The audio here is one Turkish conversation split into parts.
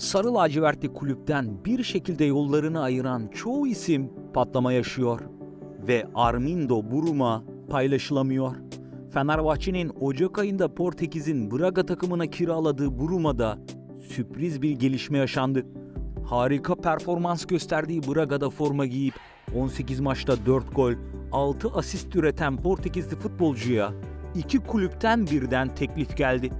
Sarı lacivertli kulüpten bir şekilde yollarını ayıran çoğu isim patlama yaşıyor ve Armindo Buruma paylaşılamıyor. Fenerbahçe'nin Ocak ayında Portekiz'in Braga takımına kiraladığı Buruma'da sürpriz bir gelişme yaşandı. Harika performans gösterdiği Braga'da forma giyip 18 maçta 4 gol, 6 asist üreten Portekizli futbolcuya iki kulüpten birden teklif geldi.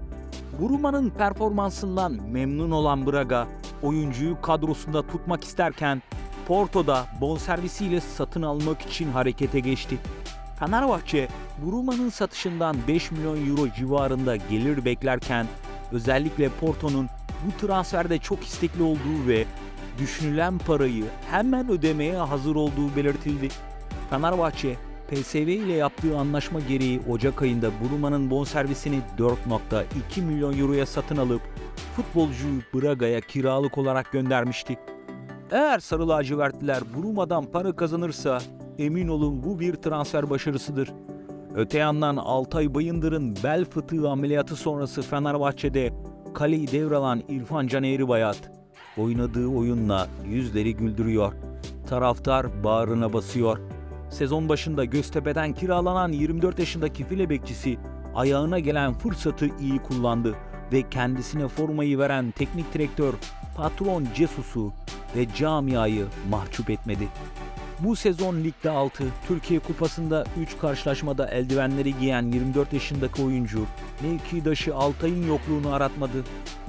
Buruma'nın performansından memnun olan Braga, oyuncuyu kadrosunda tutmak isterken Porto'da bonservisiyle satın almak için harekete geçti. Fenerbahçe, Buruma'nın satışından 5 milyon euro civarında gelir beklerken özellikle Porto'nun bu transferde çok istekli olduğu ve düşünülen parayı hemen ödemeye hazır olduğu belirtildi. Fenerbahçe, PSV ile yaptığı anlaşma gereği Ocak ayında Buruma'nın bonservisini 4.2 milyon euroya satın alıp futbolcuyu Braga'ya kiralık olarak göndermişti. Eğer Sarı lacivertliler Buruma'dan para kazanırsa emin olun bu bir transfer başarısıdır. Öte yandan Altay Bayındır'ın bel fıtığı ameliyatı sonrası Fenerbahçe'de kaleyi devralan İrfan Can Eğribayat oynadığı oyunla yüzleri güldürüyor. Taraftar bağrına basıyor. Sezon başında Göztepe'den kiralanan 24 yaşındaki file bekçisi ayağına gelen fırsatı iyi kullandı ve kendisine formayı veren teknik direktör patron Cesus'u ve camiayı mahcup etmedi. Bu sezon Lig'de 6, Türkiye Kupası'nda 3 karşılaşmada eldivenleri giyen 24 yaşındaki oyuncu mevkidaşı Altay'ın yokluğunu aratmadı.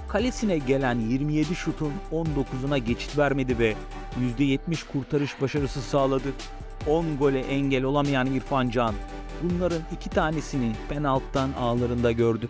Kalesine gelen 27 şutun 19'una geçit vermedi ve %70 kurtarış başarısı sağladı. 10 gole engel olamayan İrfan Can bunların iki tanesini penaltıdan ağlarında gördü.